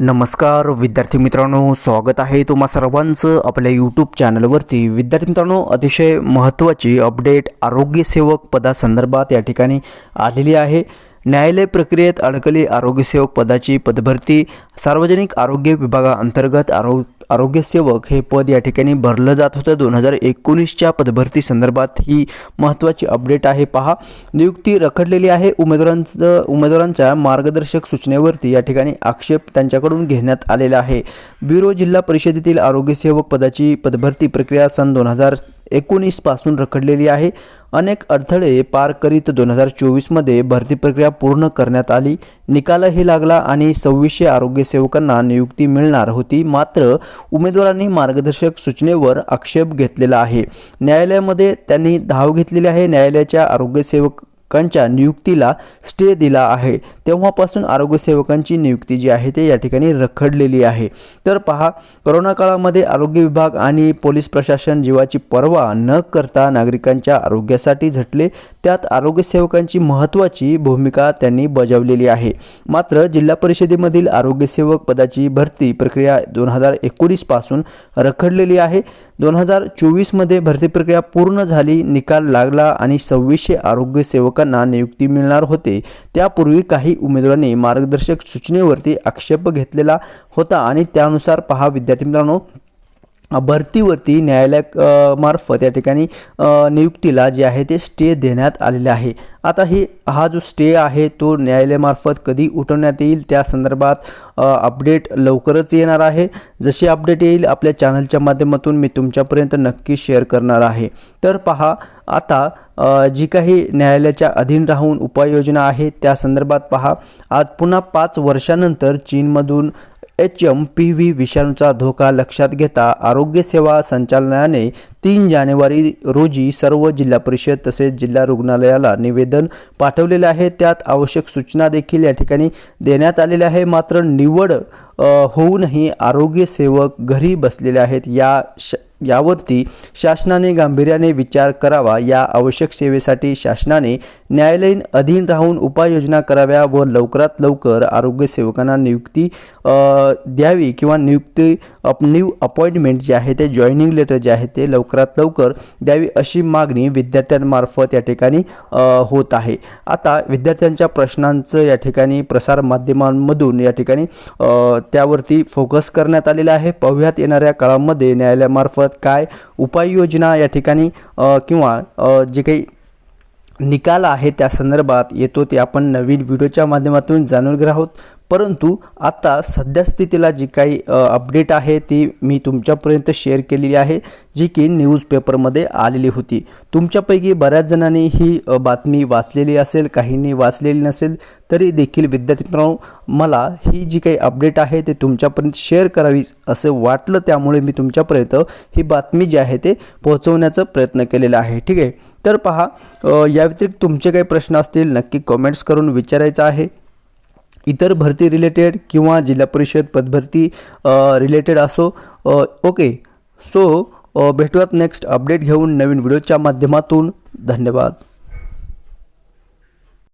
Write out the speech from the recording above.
नमस्कार विद्यार्थी मित्रांनो स्वागत आहे तुम्हा सर्वांचं आपल्या यूट्यूब चॅनलवरती विद्यार्थी मित्रांनो अतिशय महत्त्वाची अपडेट आरोग्यसेवक पदासंदर्भात या ठिकाणी आलेली आहे. न्यायालय प्रक्रियेत अडकली आरोग्यसेवक पदाची पदभरती सार्वजनिक आरोग्य विभागाअंतर्गत आरो आरोग्यसेवक हे पद या ठिकाणी भरलं जात होतं. दोन हजार एकोणीसच्या पदभरती संदर्भात ही महत्त्वाची अपडेट आहे. पहा नियुक्ती रखडलेली आहे. उमेदवारांचं उमेदवारांच्या मार्गदर्शक सूचनेवरती या ठिकाणी आक्षेप त्यांच्याकडून घेण्यात आलेला आहे. ब्युरो जिल्हा परिषदेतील आरोग्यसेवक पदाची पदभरती प्रक्रिया सन दोन हजार एकोणीसपासून रखडलेली आहे. अनेक अडथळे पार करीत दोन हजार चोवीसमध्ये भरती प्रक्रिया पूर्ण करण्यात आली. निकालही लागला आणि सव्वीसशे आरोग्यसेवकांना नियुक्ती मिळणार होती. मात्र उमेदवारांनी मार्गदर्शक सूचनेवर आक्षेप घेतलेला आहे. न्यायालयामध्ये त्यांनी धाव घेतलेली आहे. न्यायालयाच्या आरोग्यसेवक सेवकांच्या नियुक्तीला स्टे दिला आहे. तेव्हापासून आरोग्यसेवकांची नियुक्ती जी आहे ते या ठिकाणी रखडलेली आहे. तर पहा करोना काळामध्ये आरोग्य विभाग आणि पोलीस प्रशासन जीवाची पर्वा न करता नागरिकांच्या आरोग्यासाठी झटले. त्यात आरोग्यसेवकांची महत्त्वाची भूमिका त्यांनी बजावलेली आहे. मात्र जिल्हा परिषदेमधील आरोग्यसेवक पदाची भरती प्रक्रिया दोन हजार एकोणीसपासून रखडलेली आहे. दोन हजार चोवीसमध्ये भरती प्रक्रिया पूर्ण झाली निकाल लागला आणि सव्वीसशे लोकांना नियुक्ती मिळणार होते. त्यापूर्वी काही उमेदवारांनी मार्गदर्शक सूचनेवरती आक्षेप घेतलेला होता आणि त्यानुसार पहा विद्यार्थी मित्रांनो भरतीवरती न्यायालयामार्फत मार्फत या ठिकाणी नियुक्तीला जे आहे ते स्टे देण्यात आलेले आहे. आता हे हा जो स्टे आहे तो न्यायालयामार्फत कधी उठवण्यात येईल? त्या संदर्भात अपडेट लवकरच येणार आहे. जशी अपडेट येईल आपल्या चॅनलच्या माध्यमातून मी तुमच्यापर्यंत नक्की शेअर करणार आहे. तर पहा आता जी काही न्यायालयाच्या अधीन राहून उपाययोजना आहे त्या संदर्भात पहा. आज पुन्हा पाच वर्षानंतर चीनमधून एच एम पी व्ही विषाणूचा धोका लक्षात घेता आरोग्य सेवा संचालनाने तीन जानेवारी रोजी सर्व जिल्हा परिषद तसेच जिल्हा रुग्णालयाला निवेदन पाठवलेले आहे. त्यात आवश्यक सूचना देखील या ठिकाणी देण्यात आलेल्या आहे. मात्र निवड होऊनही आरोग्य सेवक घरी बसलेले आहेत. या श यावरती शासनाने गांभीर्याने विचार करावा या आवश्यक सेवेसाठी शासनाने न्यायालयीन अधीन राहून उपाययोजना कराव्या व लवकरात लवकर आरोग्य सेवकांना नियुक्ती द्यावी किंवा नियुक्ती अप न्यू अपॉइंटमेंट जे आहे ते जॉईनिंग लेटर जे आहे ते लवकरात लवकर द्यावी अशी मागणी विद्यार्थ्यांमार्फत या ठिकाणी होत आहे. आता विद्यार्थ्यांच्या प्रश्नांचं या ठिकाणी प्रसार माध्यमांमधून या ठिकाणी त्यावरती फोकस करण्यात आलेला आहे. पाहुयात येणाऱ्या काळामध्ये न्यायालयामार्फत काय उपाययोजना या ठिकाणी किंवा जे काही निकाल आहे त्या संदर्भात येतो ते आपण नवीन व्हिडिओच्या माध्यमातून जाणून घेणार आहोत. परंतु आता सध्या स्थितीला जी काही अपडेट आहे ती मी तुमच्यापर्यंत शेअर केलेली आहे जी की न्यूजपेपरमध्ये आलेली होती. तुमच्यापैकी बऱ्याच जणांनी ही बातमी वाचलेली असेल काहींनी वाचलेली नसेल तरी देखील विद्यार्थी मित्रांनो मला ही जी काही अपडेट आहे ते तुमच्यापर्यंत शेअर करावी असं वाटलं त्यामुळे मी तुमच्यापर्यंत ही बातमी जी आहे ते पोहोचवण्याचा प्रयत्न केलेला आहे. ठीक आहे? तर पहा या व्यतिरिक्त तुमचे काही प्रश्न असतील नक्की कमेंट्स करून विचारायचं आहे. इतर भरती रिलेटेड किंवा जिल्हा परिषद पदभरती रिलेटेड असो ओके. सो भेटूयात नेक्स्ट अपडेट घेऊन नवीन व्हिडिओच्या माध्यमातून. धन्यवाद.